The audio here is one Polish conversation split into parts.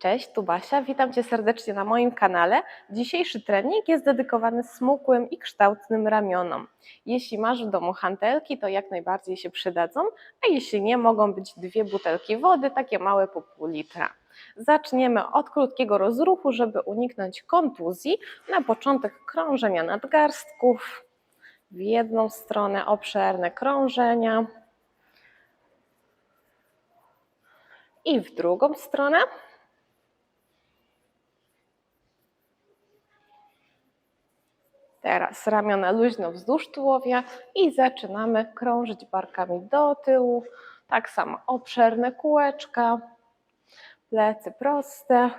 Cześć, tu Basia, witam Cię serdecznie na moim kanale. Dzisiejszy trening jest dedykowany smukłym i kształtnym ramionom. Jeśli masz w domu hantelki, to jak najbardziej się przydadzą, a jeśli nie, mogą być dwie butelki wody, takie małe po pół litra. Zaczniemy od krótkiego rozruchu, żeby uniknąć kontuzji. Na początek krążenia nadgarstków w jedną stronę, obszerne krążenia i w drugą stronę. Teraz ramiona luźno wzdłuż tułowia i zaczynamy krążyć barkami do tyłu. Tak samo obszerne kółeczka, plecy proste.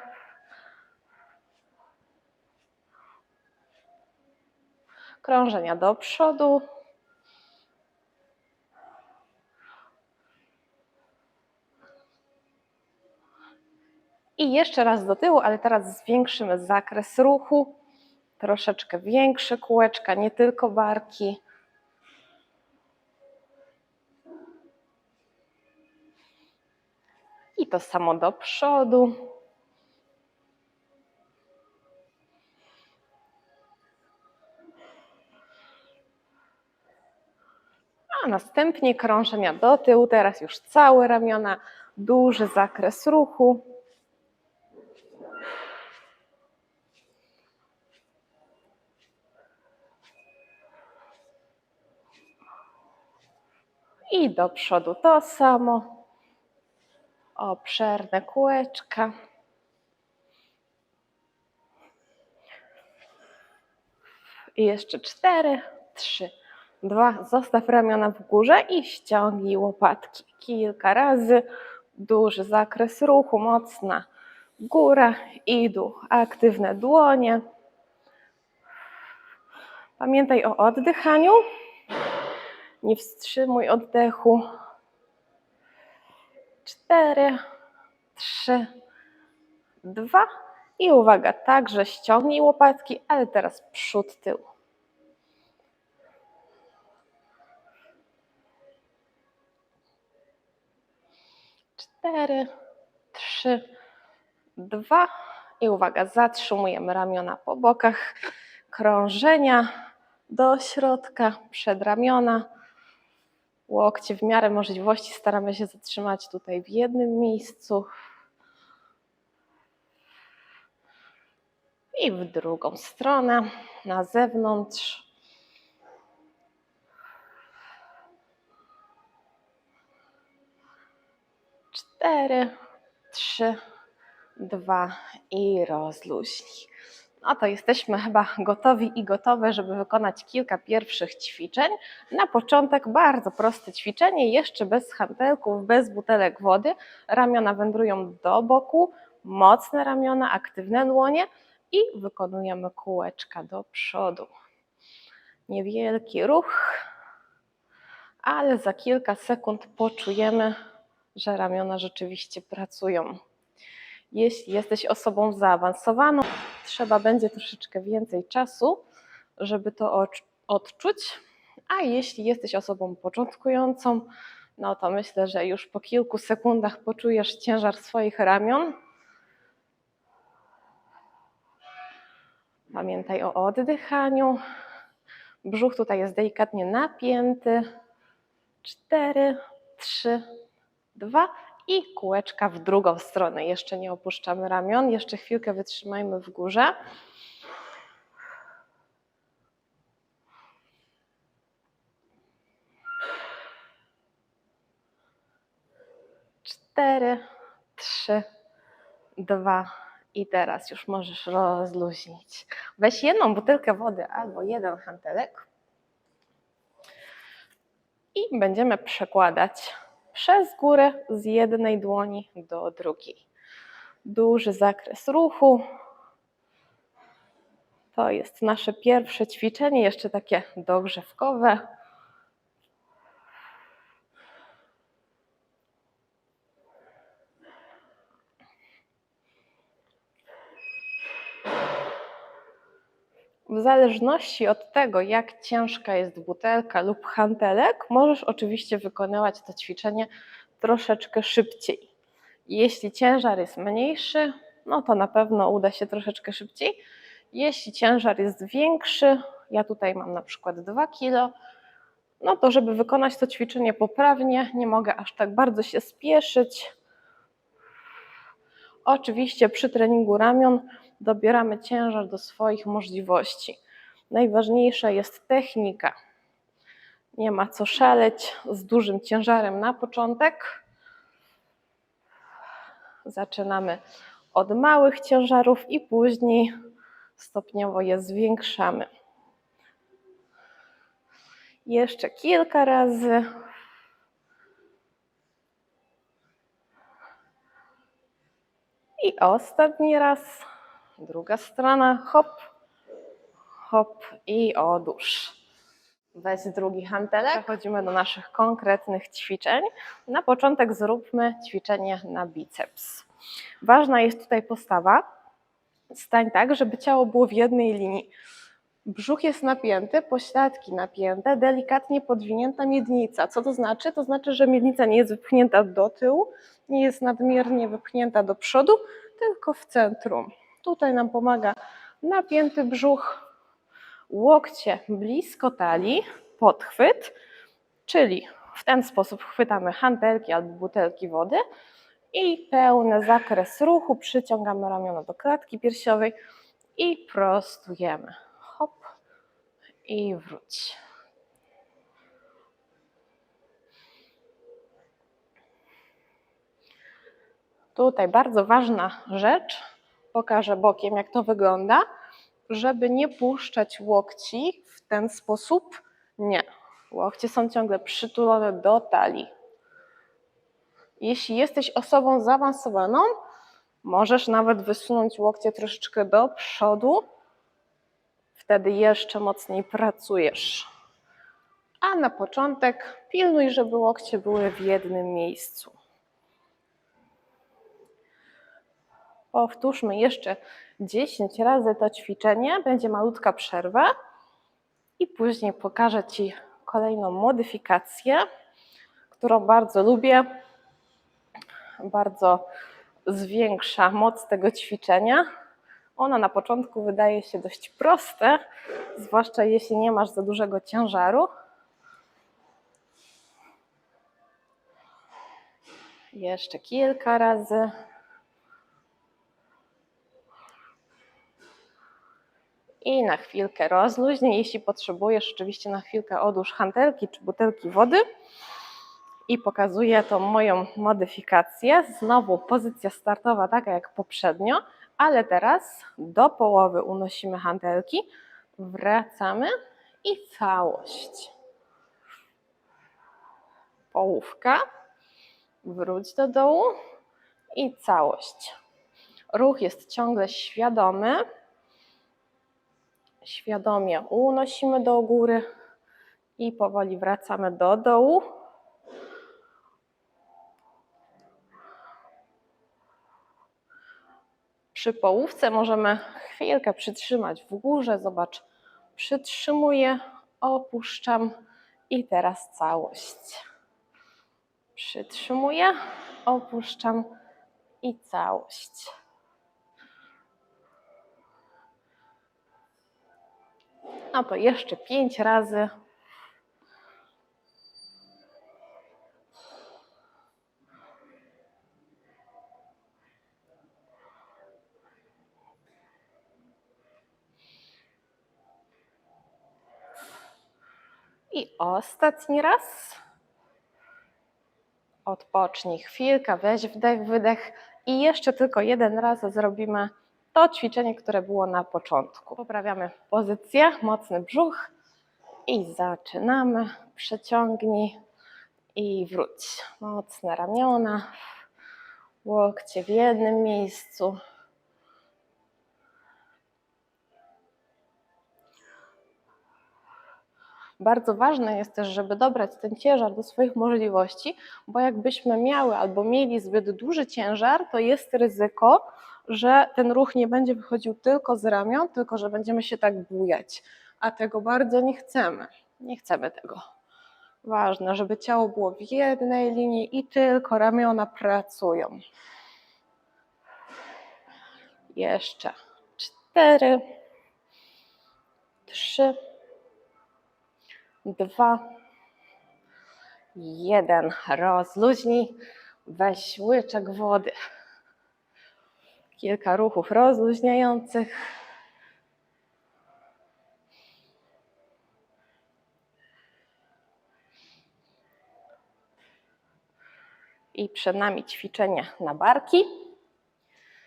Krążenia do przodu. I jeszcze raz do tyłu, ale teraz zwiększymy zakres ruchu troszeczkę większe kółeczka, nie tylko barki. I to samo do przodu. A następnie krążenia do tyłu, teraz już całe ramiona, duży zakres ruchu. I do przodu to samo. Obszerne kółeczka. I jeszcze cztery, trzy, dwa. Zostaw ramiona w górze i ściągnij łopatki. Kilka razy. Duży zakres ruchu, mocna góra i dół. Aktywne dłonie. Pamiętaj o oddychaniu. Nie wstrzymuj oddechu. Cztery, trzy, dwa. I uwaga, także ściągnij łopatki, ale teraz przód, tył. Cztery, trzy, dwa. I uwaga, zatrzymujemy ramiona po bokach. Krążenia do środka, przed ramiona łokcie w miarę możliwości staramy się zatrzymać tutaj w jednym miejscu. I w drugą stronę, na zewnątrz. Cztery, trzy, dwa i rozluźnij. No to jesteśmy chyba gotowi i gotowe, żeby wykonać kilka pierwszych ćwiczeń. Na początek bardzo proste ćwiczenie, jeszcze bez hantelków, bez butelek wody. Ramiona wędrują do boku, mocne ramiona, aktywne dłonie i wykonujemy kółeczka do przodu. Niewielki ruch, ale za kilka sekund poczujemy, że ramiona rzeczywiście pracują. Jeśli jesteś osobą zaawansowaną, trzeba będzie troszeczkę więcej czasu, żeby to odczuć. A jeśli jesteś osobą początkującą, no to myślę, że już po kilku sekundach poczujesz ciężar swoich ramion. Pamiętaj o oddychaniu. Brzuch tutaj jest delikatnie napięty. Cztery, trzy, dwa i kółeczka w drugą stronę. Jeszcze nie opuszczamy ramion, jeszcze chwilkę wytrzymajmy w górze. Cztery, trzy, dwa i teraz już możesz rozluźnić. Weź jedną butelkę wody albo jeden hantelek i będziemy przekładać przez górę z jednej dłoni do drugiej. Duży zakres ruchu. To jest nasze pierwsze ćwiczenie, jeszcze takie dogrzewkowe. W zależności od tego, jak ciężka jest butelka lub hantelek, możesz oczywiście wykonywać to ćwiczenie troszeczkę szybciej. Jeśli ciężar jest mniejszy, no to na pewno uda się troszeczkę szybciej. Jeśli ciężar jest większy, ja tutaj mam na przykład 2 kg, no to żeby wykonać to ćwiczenie poprawnie, nie mogę aż tak bardzo się spieszyć. Oczywiście przy treningu ramion dobieramy ciężar do swoich możliwości. Najważniejsza jest technika. Nie ma co szaleć z dużym ciężarem na początek. Zaczynamy od małych ciężarów i później stopniowo je zwiększamy. Jeszcze kilka razy. I ostatni raz. Druga strona. Hop, hop i odłóż. Weź drugi hantelek. Przechodzimy do naszych konkretnych ćwiczeń. Na początek zróbmy ćwiczenie na biceps. Ważna jest tutaj postawa. Stań tak, żeby ciało było w jednej linii. Brzuch jest napięty, pośladki napięte, delikatnie podwinięta miednica. Co to znaczy? To znaczy, że miednica nie jest wypchnięta do tyłu, nie jest nadmiernie wypchnięta do przodu, tylko w centrum. Tutaj nam pomaga napięty brzuch, łokcie blisko talii, podchwyt, czyli w ten sposób chwytamy hantelki albo butelki wody i pełny zakres ruchu, przyciągamy ramiona do klatki piersiowej i prostujemy. Hop i wróć. Tutaj bardzo ważna rzecz, pokażę bokiem jak to wygląda, żeby nie puszczać łokci w ten sposób. Nie, łokcie są ciągle przytulone do talii. Jeśli jesteś osobą zaawansowaną, możesz nawet wysunąć łokcie troszeczkę do przodu, wtedy jeszcze mocniej pracujesz. A na początek pilnuj, żeby łokcie były w jednym miejscu. Powtórzmy jeszcze 10 razy to ćwiczenie, będzie malutka przerwa i później pokażę Ci kolejną modyfikację, którą bardzo lubię. Bardzo zwiększa moc tego ćwiczenia. Ona na początku wydaje się dość proste, zwłaszcza jeśli nie masz za dużego ciężaru. Jeszcze kilka razy. I na chwilkę rozluźnij. Jeśli potrzebujesz, oczywiście na chwilkę odłóż hantelki czy butelki wody. I pokazuję tą moją modyfikację. Znowu pozycja startowa taka jak poprzednio, ale teraz do połowy unosimy hantelki, wracamy i całość. Połówka, wróć do dołu i całość. Ruch jest ciągle świadomy. Świadomie unosimy do góry i powoli wracamy do dołu. Przy połówce możemy chwilkę przytrzymać w górze. Zobacz, przytrzymuję, opuszczam i teraz całość. Przytrzymuję, opuszczam i całość. No to jeszcze pięć razy. I ostatni raz. Odpocznij chwilkę, weź wdech, wydech i jeszcze tylko jeden raz zrobimy to ćwiczenie, które było na początku. Poprawiamy pozycję, mocny brzuch i zaczynamy. Przeciągnij i wróć. Mocne ramiona, łokcie w jednym miejscu. Bardzo ważne jest też, żeby dobrać ten ciężar do swoich możliwości, bo jakbyśmy miały albo mieli zbyt duży ciężar, to jest ryzyko, że ten ruch nie będzie wychodził tylko z ramion, tylko że będziemy się tak bujać, a tego bardzo nie chcemy. Nie chcemy tego. Ważne, żeby ciało było w jednej linii i tylko ramiona pracują. Jeszcze cztery, trzy, dwa, jeden. Rozluźnij. Weź łyczek wody. Kilka ruchów rozluźniających. I przed nami ćwiczenie na barki.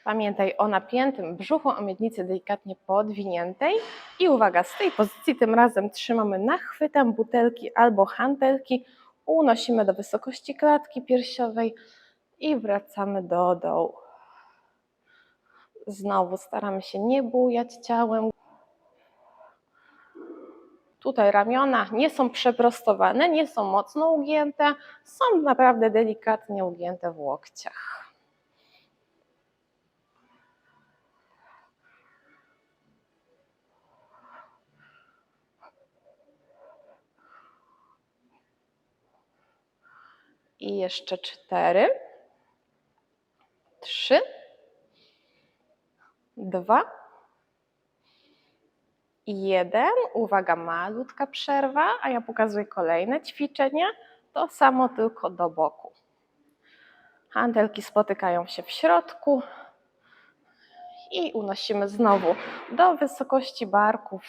Pamiętaj o napiętym brzuchu, o miednicy delikatnie podwiniętej. I uwaga, z tej pozycji tym razem trzymamy nachwytem butelki albo hantelki. Unosimy do wysokości klatki piersiowej i wracamy do dołu. Znowu staramy się nie bujać ciałem. Tutaj ramiona nie są przeprostowane, nie są mocno ugięte, są naprawdę delikatnie ugięte w łokciach. I jeszcze cztery, trzy, dwa, jeden. Uwaga, malutka przerwa, a ja pokazuję kolejne ćwiczenie. To samo, tylko do boku. Hantelki spotykają się w środku i unosimy znowu do wysokości barków.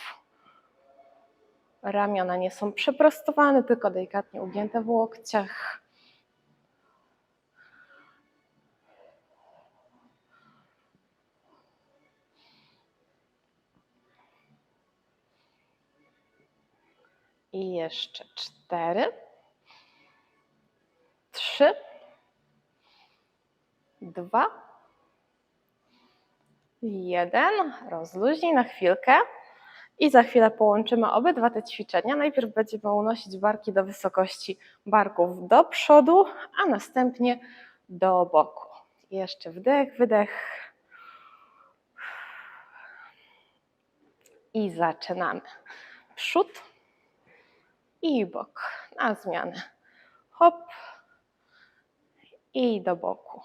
Ramiona nie są przeprostowane, tylko delikatnie ugięte w łokciach. I jeszcze cztery, trzy, dwa, jeden. Rozluźnij na chwilkę. I za chwilę połączymy obydwa te ćwiczenia. Najpierw będziemy unosić barki do wysokości barków do przodu, a następnie do boku. Jeszcze wdech, wydech. I zaczynamy. Przód i bok. Na zmianę. Hop i do boku.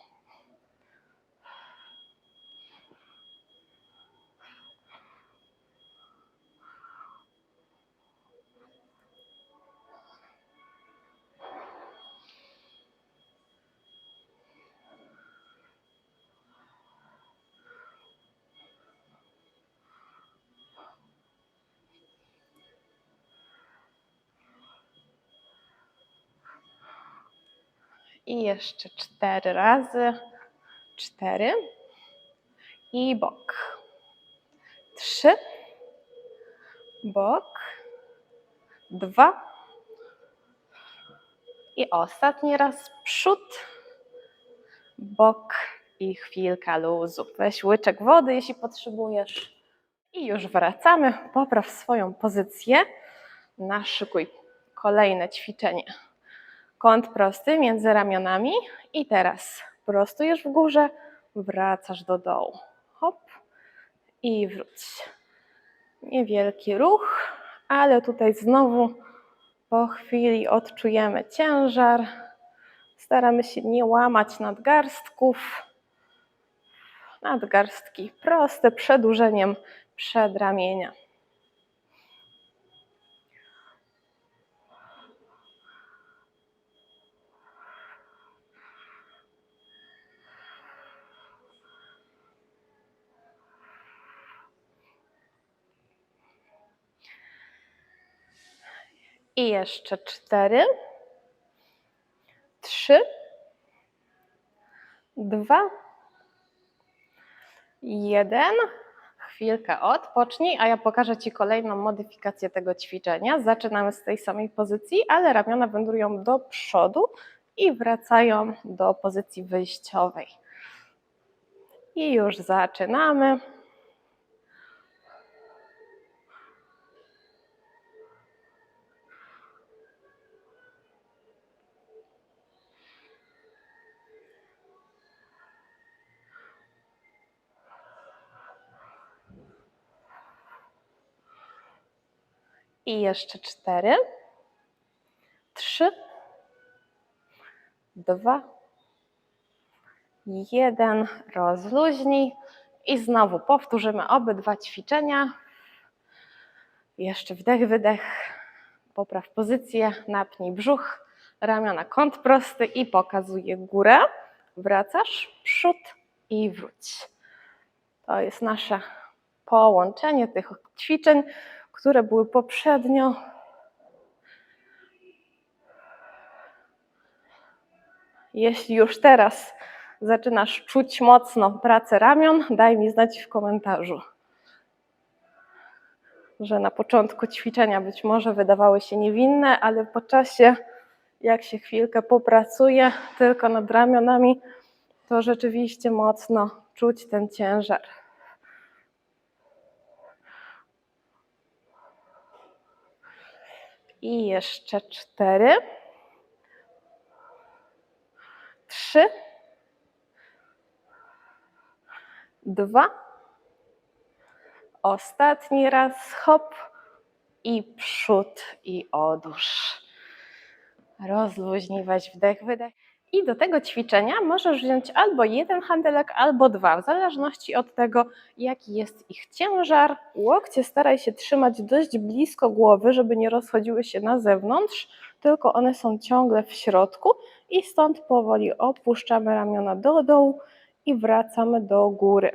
I jeszcze cztery razy. Cztery. I bok. Trzy. Bok. Dwa. I ostatni raz przód. Bok i chwilka luzu. Weź łyczek wody, jeśli potrzebujesz. I już wracamy. Popraw swoją pozycję. Naszykuj kolejne ćwiczenie kąt prosty między ramionami i teraz prostujesz w górze, wracasz do dołu. Hop i wróć. Niewielki ruch, ale tutaj znowu po chwili odczujemy ciężar. Staramy się nie łamać nadgarstków. Nadgarstki proste, przedłużeniem przedramienia. I jeszcze cztery, trzy, dwa, jeden. Chwilkę odpocznij, a ja pokażę Ci kolejną modyfikację tego ćwiczenia. Zaczynamy z tej samej pozycji, ale ramiona wędrują do przodu i wracają do pozycji wyjściowej. I już zaczynamy. I jeszcze cztery, trzy, dwa, jeden. Rozluźnij. I znowu powtórzymy obydwa ćwiczenia. Jeszcze wdech, wydech. Popraw pozycję, napnij brzuch, ramiona kąt prosty i pokazuję górę. Wracasz, przód i wróć. To jest nasze połączenie tych ćwiczeń, które były poprzednio. Jeśli już teraz zaczynasz czuć mocno pracę ramion, daj mi znać w komentarzu, że na początku ćwiczenia być może wydawały się niewinne, ale po czasie, jak się chwilkę popracuje tylko nad ramionami, to rzeczywiście mocno czuć ten ciężar. I jeszcze cztery. Trzy. Dwa. Ostatni raz hop i przód i odłóż. Rozluźnij, weź wdech, wydech. I do tego ćwiczenia możesz wziąć albo jeden handelek, albo dwa, w zależności od tego, jaki jest ich ciężar. Łokcie staraj się trzymać dość blisko głowy, żeby nie rozchodziły się na zewnątrz, tylko one są ciągle w środku i stąd powoli opuszczamy ramiona do dołu i wracamy do góry.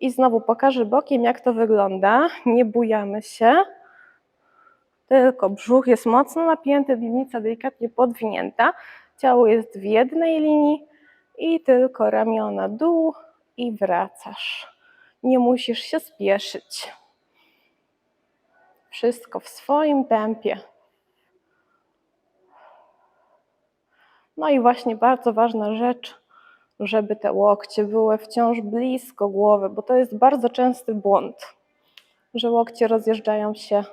I znowu pokażę bokiem, jak to wygląda. Nie bujamy się, tylko brzuch jest mocno napięty, dilnica delikatnie podwinięta. Ciało jest w jednej linii i tylko ramiona dół i wracasz. Nie musisz się spieszyć. Wszystko w swoim tempie. No i właśnie bardzo ważna rzecz, żeby te łokcie były wciąż blisko głowy, bo to jest bardzo częsty błąd, że łokcie rozjeżdżają się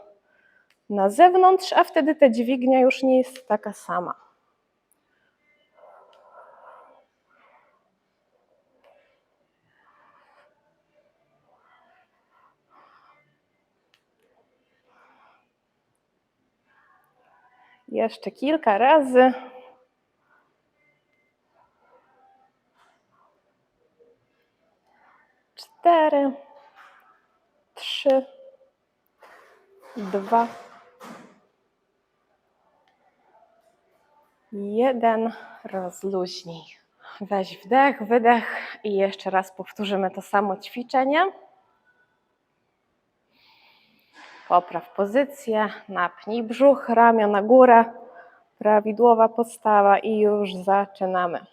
na zewnątrz, a wtedy ta dźwignia już nie jest taka sama. Jeszcze kilka razy. Cztery, trzy, dwa, jeden. Rozluźnij. Weź wdech, wydech i jeszcze raz powtórzymy to samo ćwiczenie. Popraw pozycję, napnij brzuch, ramię na górę, prawidłowa postawa i już zaczynamy.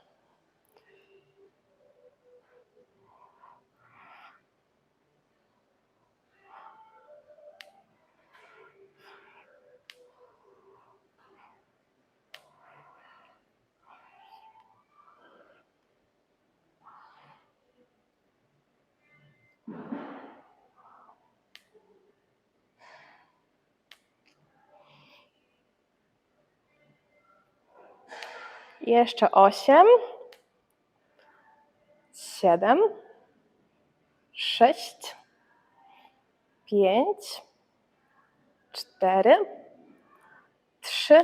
Jeszcze osiem, siedem, sześć, pięć, cztery, trzy,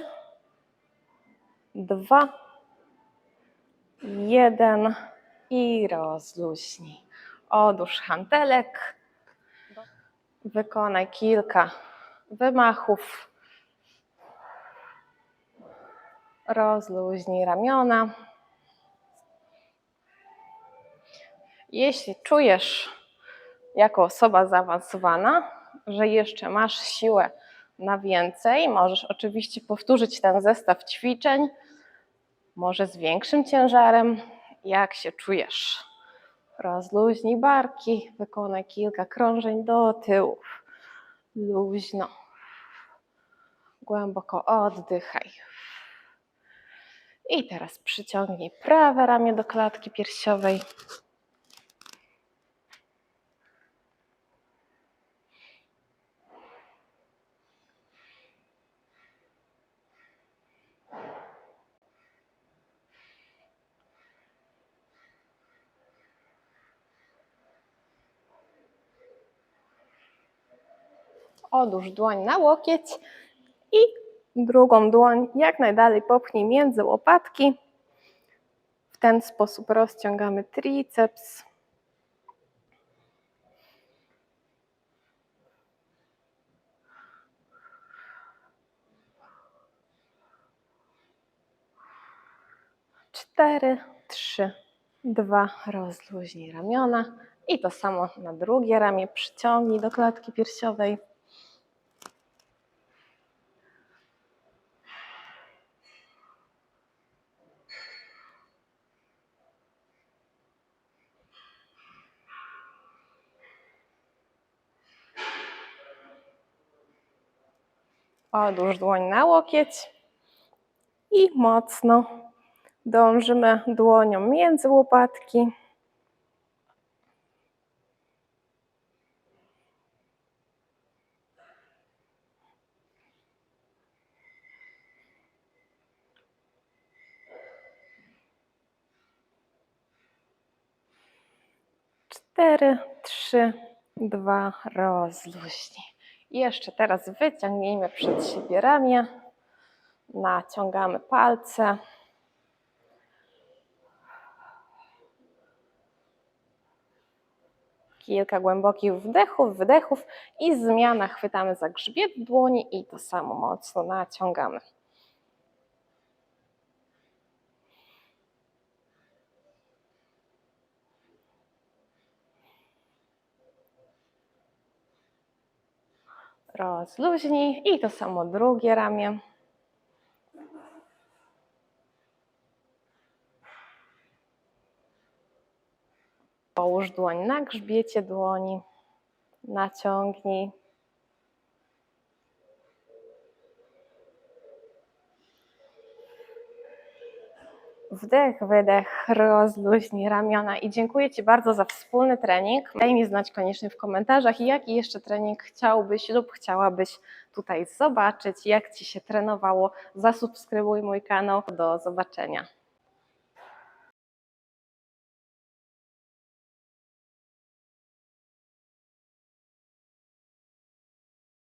dwa, jeden i rozluźnij. Odłóż hantelek. Wykonaj kilka wymachów. Rozluźnij ramiona. Jeśli czujesz jako osoba zaawansowana, że jeszcze masz siłę na więcej, możesz oczywiście powtórzyć ten zestaw ćwiczeń, może z większym ciężarem, jak się czujesz. Rozluźnij barki, wykonaj kilka krążeń do tyłu. Luźno. Głęboko oddychaj. I teraz przyciągnij prawe ramię do klatki piersiowej. Odłóż dłoń na łokieć i drugą dłoń jak najdalej popchnij między łopatki. W ten sposób rozciągamy triceps. Cztery, trzy, dwa, rozluźnij ramiona i to samo na drugie ramię przyciągnij do klatki piersiowej. Odłóż dłoń na łokieć i mocno dążymy dłonią między łopatki. Cztery, trzy, dwa, rozluźnij. I Jeszcze teraz wyciągnijmy przed siebie ramię, naciągamy palce. Kilka głębokich wdechów, wydechów i zmiana. Chwytamy za grzbiet dłoni i to samo mocno naciągamy. Rozluźnij i to samo drugie ramię. Połóż dłoń na grzbiecie dłoni. Naciągnij. Wdech, wydech, rozluźnij ramiona i dziękuję Ci bardzo za wspólny trening. Daj mi znać koniecznie w komentarzach, jaki jeszcze trening chciałbyś lub chciałabyś tutaj zobaczyć, jak Ci się trenowało. Zasubskrybuj mój kanał. Do zobaczenia.